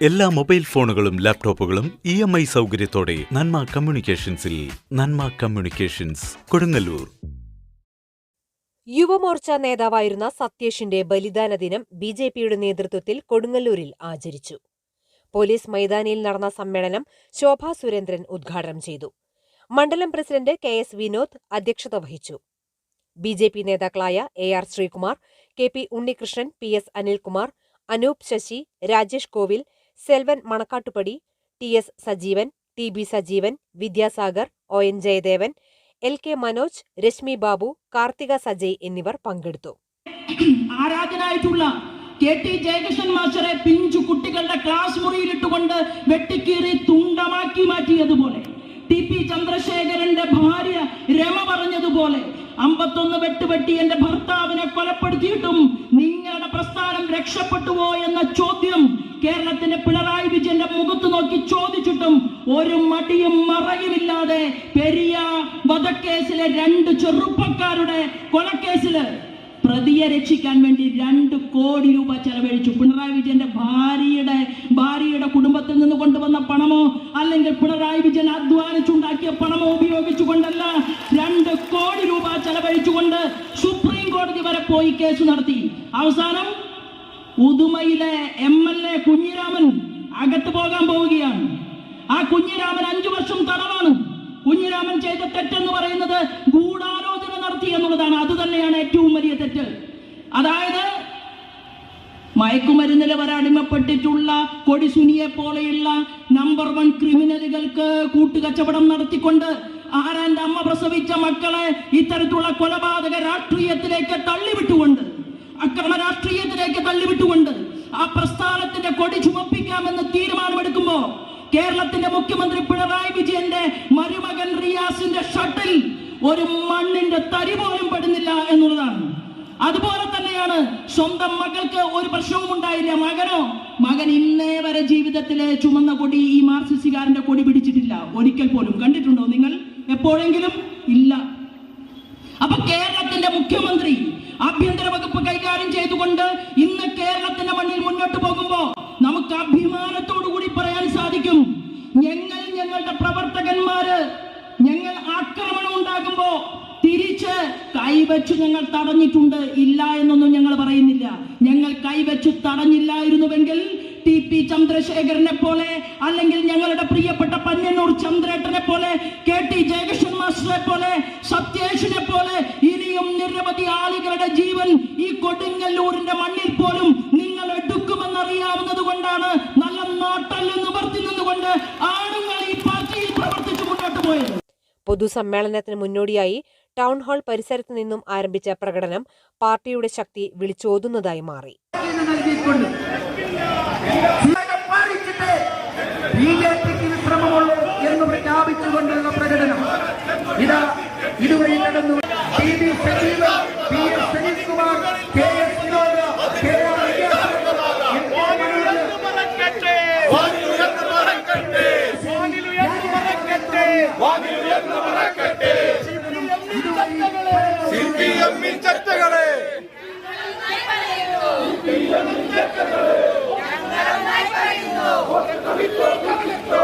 എല്ലാ മൊബൈൽ ഫോണുകളും ലാപ്ടോപ്പുകളും ഇ എം ഐ സൗകര്യത്തോടെ നന്മ കമ്മ്യൂണിക്കേഷൻസിൽ നന്മ കമ്മ്യൂണിക്കേഷൻസ് കൊടുങ്ങല്ലൂർ. യുവമോർച്ച നേതാവായിരുന്ന സത്യേഷിന്റെ ബലിദാന ദിനം ബി ജെ പിയുടെ നേതൃത്വത്തിൽ കൊടുങ്ങല്ലൂരിൽ ആചരിച്ചു. പോലീസ് മൈതാനിയിൽ നടന്ന സമ്മേളനം ശോഭാ സുരേന്ദ്രൻ ഉദ്ഘാടനം ചെയ്തു. മണ്ഡലം പ്രസിഡന്റ് കെ എസ് വിനോദ് അധ്യക്ഷത വഹിച്ചു. ബി ജെ പി നേതാക്കളായ A R Sreekumar K P Unnikrishnan P S Anilkumar Anoop Sasi Rajesh Kovil Selvan Manakkattupadi T S Sajeevan T B Sajeevan Vidyasagar O N Jayadevan L K Manoj Reshmi Babu Karthika Sajay എന്നിവർ പങ്കെടുത്തു. ആരാധനായിട്ടുള്ള K T Jayakrishnan മാസ്റ്ററെ പിഞ്ചു കുട്ടികളുടെ class മുറിയിലിട്ടുകൊണ്ട് വെട്ടിക്കീറി തുണ്ടമാക്കി മാറ്റിയതുപോലെ ടി പി ചന്ദ്രശേഖരന്റെ ഭാര്യ രമ പറഞ്ഞതുപോലെ അമ്പത്തൊന്ന് വെട്ടുവെട്ടി എന്റെ ഭർത്താവിനെ കൊലപ്പെടുത്തിയിട്ടും നിങ്ങളുടെ പ്രസ്ഥാനം രക്ഷപ്പെട്ടുവോ എന്ന ചോദ്യം കേരളത്തിന്റെ പിണറായി വിജയന്റെ മുഖത്ത് നോക്കി ചോദിച്ചിട്ടും ഒരു മടിയും മറയുമില്ലാതെ പെരിയ വധക്കേസിലെ രണ്ട് ചെറുപ്പക്കാരുടെ കൊലക്കേസിൽ പ്രതിയെ രക്ഷിക്കാൻ വേണ്ടി രണ്ട് കോടി രൂപ ചെലവഴിച്ചു. പിണറായി വിജയന്റെ ഭാര്യയുടെ ഭാര്യയുടെ കുടുംബത്തിൽ നിന്ന് കൊണ്ടുവന്ന പണമോ? അല്ലെങ്കിൽ പിണറായി വിജയൻ അധ്വാനിച്ചുണ്ടാക്കിയ പണമോ ഉപയോഗിച്ചുകൊണ്ടല്ല രണ്ട് കോടി രൂപ ചെലവഴിച്ചുകൊണ്ട് സുപ്രീം കോടതി വരെ പോയി കേസ് നടത്തി. അവസാനം ഉദുമയിലെ എം എൽ എ കുഞ്ഞിരാമൻ അകത്ത് പോകാൻ പോവുകയാണ്. ആ കുഞ്ഞിരാമൻ അഞ്ചു വർഷം തടവാണ്. കുഞ്ഞിരാമൻ ചെയ്ത തെറ്റെന്ന് പറയുന്നത് ഗൂഢാലോചന നടത്തി എന്നുള്ളതാണ്. അത് തന്നെയാണ് ഏറ്റവും വലിയ തെറ്റ്. അതായത് മയക്കുമരുന്നിൽ വരടിമപ്പെട്ടിട്ടുള്ള കൊടിസുനിയെ പോലെയുള്ള നമ്പർ വൺ ക്രിമിനലുകൾക്ക് കൂട്ടുകച്ചവടം നടത്തിക്കൊണ്ട് ആരാന്റെ അമ്മ പ്രസവിച്ച മക്കളെ ഇത്തരത്തിലുള്ള കൊലപാതക രാഷ്ട്രീയത്തിലേക്ക് തള്ളിവിട്ടുകൊണ്ട് അക്രമ രാഷ്ട്രീയത്തിലേക്ക് തള്ളിവിട്ടുകൊണ്ട് ആ പ്രസ്ഥാനത്തിന്റെ കൊടി ചുമപ്പിക്കാമെന്ന് തീരുമാനമെടുക്കുമ്പോ കേരളത്തിന്റെ മുഖ്യമന്ത്രി പിണറായി വിജയന്റെ മരുമകൻ റിയാസിന്റെ ഷട്ടിൽ ഒരു മണ്ണിന്റെ തരി പോലും പെടുന്നില്ല എന്നുള്ളതാണ്. അതുപോലെ തന്നെയാണ് സ്വന്തം മകൾക്ക് ഒരു പ്രശ്നവും ഉണ്ടായില്ല. മകനോ മകൻ ഇന്നേ വരെ ജീവിതത്തിലെ ചുമന്ന കൊടി ഈ മാർസിസുകാരന്റെ കൊടി പിടിച്ചിട്ടില്ല. ഒരിക്കൽ പോലും കണ്ടിട്ടുണ്ടോ നിങ്ങൾ? എപ്പോഴെങ്കിലും ഇല്ല. അപ്പൊ കേരളത്തിന്റെ മുഖ്യമന്ത്രി ആഭ്യന്തര വകുപ്പ് കൈകാര്യം ചെയ്തുകൊണ്ട് ഇന്ന് കേരളത്തിന്റെ മണ്ണിൽ മുന്നോട്ട് പോകുമ്പോ നമുക്ക് അഭിമാനത്തോടു കൂടി പറയാൻ സാധിക്കും. ഞങ്ങൾ ഞങ്ങളുടെ പ്രവർത്തകന്മാര് ഞങ്ങൾ ആക്രമണം ഉണ്ടാകുമ്പോ തിരിച്ച് കൈവച്ചു ഞങ്ങൾ തടഞ്ഞിട്ടുണ്ട്. ഇല്ല എന്നൊന്നും ഞങ്ങൾ പറയുന്നില്ല. ഞങ്ങൾ കൈവച്ചു തടഞ്ഞില്ലായിരുന്നുവെങ്കിൽ ടി പി ചന്ദ്രശേഖരനെ പോലെ അല്ലെങ്കിൽ ഞങ്ങളുടെ പ്രിയപ്പെട്ട പന്യന്നൂർ ചന്ദ്രേട്ടനെ പോലെ കെ ടി ജയകൃഷ്ണൻ മാസ്റ്ററെ പോലെ സത്യേഷിനെ പോലെ ഇനിയും നിരവധി ആളുകളുടെ ജീവൻ ഈ കൊടുങ്ങല്ലൂരിന്റെ മണ്ണിൽ പോലും നിങ്ങൾ എടുക്കുമെന്നറിയാവുന്നത് കൊണ്ടാണ് നല്ല നാട്ടൽ നിവർത്തി നിന്നുകൊണ്ട് ആണുങ്ങൾ ഈ പാർട്ടിയിൽ പ്രവർത്തിച്ചു മുന്നോട്ട് പോയത്. പൊതുസമ്മേളനത്തിന് മുന്നോടിയായി ടൗൺ ഹാൾ പരിസരത്ത് നിന്നും ആരംഭിച്ച പ്രകടനം പാർട്ടിയുടെ ശക്തി വിളിച്ചോതുന്നതായി മാറി. പാലിച്ചിട്ട് ബി ജെ പിക്ക് വിശ്രമമുള്ളൂ എന്ന് പ്രഖ്യാപിച്ചുകൊണ്ടുള്ള പ്രകടനം. ഇതാ ഇതുവഴി നടന്നു. T V Sajeevan P S Sanishkumar K S Vinod K R Vidyasagar, M K What the people,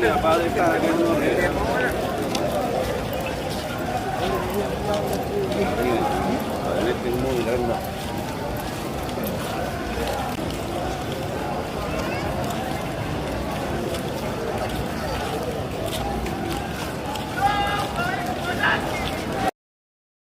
Gracias, Padre, muy grande.